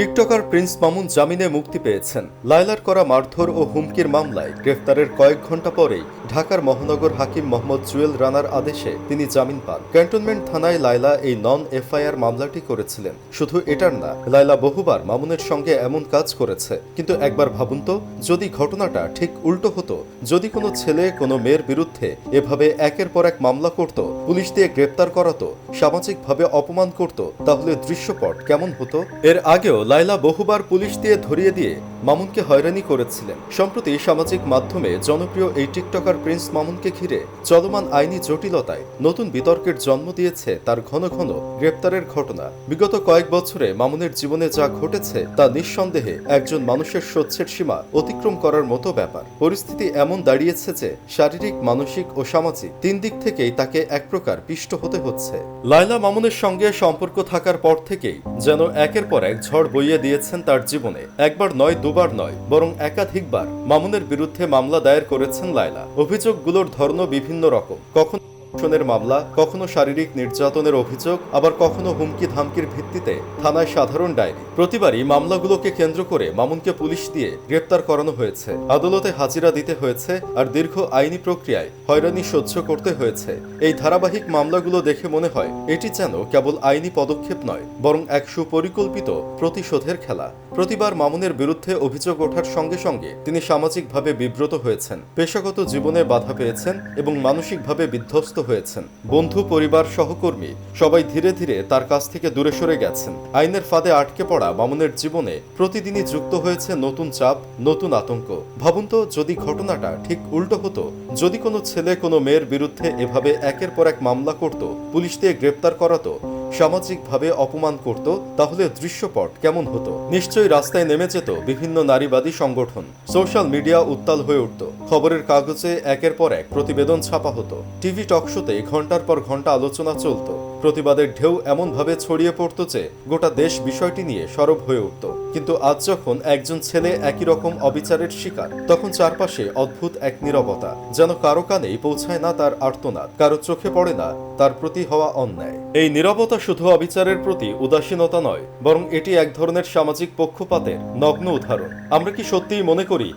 TikToker Prince Mamun জামিনে মুক্তি পেয়েছেন। লায়লার করা মারধর ও হুমকির মামলায় গ্রেফতারের কয়েক ঘণ্টা পরেই ঢাকার মহানগর হাকিম মোহাম্মদ জুয়েল রানার আদেশে তিনি জামিন পান। ক্যান্টনমেন্ট থানায় লায়লা এই নন এফআইআর মামলাটি করেছিলেন। শুধু এটার না, লায়লা বহুবার মামুনের সঙ্গে এমন কাজ করেছে। কিন্তু একবার ভাবুন তো, যদি ঘটনাটা ঠিক উল্টো হতো, যদি কোনো ছেলে, কোনো মেয়ের বিরুদ্ধে এভাবে একের পর এক মামলা করত, পুলিশ দিয়ে গ্রেপ্তার করাতো, সামাজিকভাবে অপমান করত, তাহলে দৃশ্যপট কেমন হতো? এর আগেও লাইলা বহুবার পুলিশ দিয়ে ধরিয়ে দিয়ে মামুনকে হয়রানি করেছিলেন। সম্প্রতি সামাজিক মাধ্যমে জনপ্রিয় এই টিকটকার প্রিন্স মামুনকে ঘিরে চলমান আইনি জটিলতায় নতুন বিতর্কের জন্ম দিয়েছে তার ঘন ঘন গ্রেপ্তারের ঘটনা। বিগত কয়েক বছরে মামুনের জীবনে যা ঘটেছে তা নিঃসন্দেহে একজন মানুষের সহ্যের সীমা অতিক্রম করার মতো ব্যাপার। পরিস্থিতি এমন দাঁড়িয়েছে যে শারীরিক, মানসিক ও সামাজিক তিন দিক থেকেই তাকে এক প্রকার পিষ্ট হতে হচ্ছে। লায়লা মামুনের সঙ্গে সম্পর্ক থাকার পর থেকেই যেন একের পর এক ঝড় বইয়ে দিয়েছেন তার জীবনে। একবার নয় দুবার নয়, বরং একাধিকবার মামুনের বিরুদ্ধে মামলা দায়ের করেছেন লায়লা। অভিযোগগুলোর ধর্ম বিভিন্ন রকম। কখন ধর্ষণের মামলা, কখনো শারীরিক নির্যাতনের অভিযোগ, আবার কখনো হুমকি ধামকির ভিত্তিতে থানায় সাধারণ ডায়েরি। প্রতিবারই মামলাগুলোকে কেন্দ্র করে মামুনকে পুলিশ দিয়ে গ্রেপ্তার করানো হয়েছে। আদালতে হাজিরা দিতে হয়েছে আর দীর্ঘ আইনি প্রক্রিয়ায় হয়রানি সহ্য করতে হয়েছে। এই ধারাবাহিক মামলাগুলো দেখে মনে হয় এটি যেন কেবল আইনি পদক্ষেপ নয়, বরং এক সুপরিকল্পিত প্রতিশোধের খেলা। প্রতিবার মামুনের বিরুদ্ধে অভিযোগ ওঠার সঙ্গে সঙ্গে তিনি সামাজিকভাবে বিব্রত হয়েছেন, পেশাগত জীবনে বাধা পেয়েছেন এবং মানসিকভাবে বিধ্বস্ত হয়েছেন। বন্ধু, পরিবার সহকর্মী, সবাই ধীরে ধীরে তার কাছ থেকে দূরে সরে গেছেন। আইনের ফাঁদে আটকে পড়া মামুনের জীবনে প্রতিদিনই যুক্ত হয়েছে নতুন চাপ, নতুন আতঙ্ক। ভাবুন তো, যদি ঘটনাটা ঠিক উল্টো হতো, যদি কোনো ছেলে কোনো মেয়ের বিরুদ্ধে এভাবে একের পর এক মামলা করত, পুলিশ দিয়ে গ্রেপ্তার করাতো সামাজিকভাবে অপমান করত, তাহলে দৃশ্যপট কেমন হতো? নিশ্চয়ই রাস্তায় নেমে যেত বিভিন্ন নারীবাদী সংগঠন। সোশ্যাল মিডিয়া উত্তাল হয়ে উঠত। খবরের কাগজে একের পর এক প্রতিবেদন ছাপা হতো। টিভি টকশোতে ঘণ্টার পর ঘণ্টা আলোচনা চলতো। প্রতিবাদের ঢেউ এমনভাবে ছড়িয়ে পড়তো যে গোটা দেশ বিষয়টি নিয়ে সরব হয়ে উঠত। কিন্তু আজ যখন একজন ছেলে একই রকম অবিচারের শিকার, তখন চারপাশে অদ্ভুত এক নীরবতা, যেন কারও কানেই পৌঁছায় না তার আর্তনাদ, কারও চোখে পড়ে না তার প্রতি হওয়া অন্যায়। এই নীরবতা শুধু অবিচারের প্রতি উদাসীনতা নয়, বরং এটি এক ধরনের সামাজিক পক্ষপাতের নগ্ন উদাহরণ। আমরা কি সত্যিই মনে করি,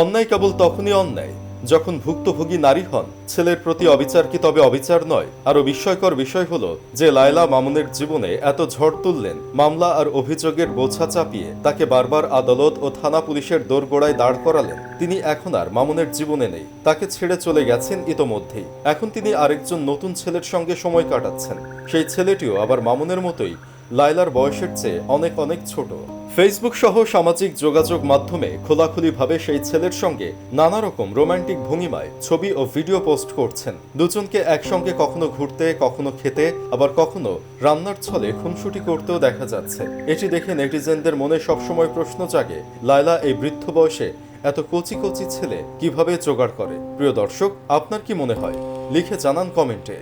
অন্যায় কেবল তখনই অন্যায়? যখন ভুক্তভোগী নারী হন, ছেলের প্রতি অবিচার কি তবে অবিচার নয়? আরও বিস্ময়কর বিষয় হলো যে লায়লা মামুনের জীবনে এত ঝড় তুললেন, মামলা আর অভিযোগের বোঝা চাপিয়ে তাকে বারবার আদালত ও থানা পুলিশের দোরগোড়ায় দাঁড় করালেন। তিনি এখন আর মামুনের জীবনে নেই, তাকে ছেড়ে চলে গেছেন ইতোমধ্যেই। এখন তিনি আরেকজন নতুন ছেলের সঙ্গে সময় কাটাচ্ছেন। সেই ছেলেটিও আবার মামুনের মতোই লায়লার বয়সের চেয়ে অনেক অনেক ছোট। ফেসবুক সহ সামাজিক যোগাযোগ মাধ্যমে খোলাখুলিভাবে সেই ছেলের সঙ্গে নানা রকম রোমান্টিক ভঙ্গিমায় ছবি ও ভিডিও পোস্ট করছেন। দুজনকে একসঙ্গে কখনো ঘুরতে, কখনো খেতে, আবার কখনো রান্নার ছলে খুনসুটি করতেও দেখা যাচ্ছে। এটি দেখে নেটিজেনদের মনে সবসময় প্রশ্ন জাগে লায়লা এই বৃদ্ধ বয়সে এত কচি কচি ছেলে কীভাবে জোগাড় করে? প্রিয় দর্শক, আপনার কি মনে হয়? লিখে জানান কমেন্টে।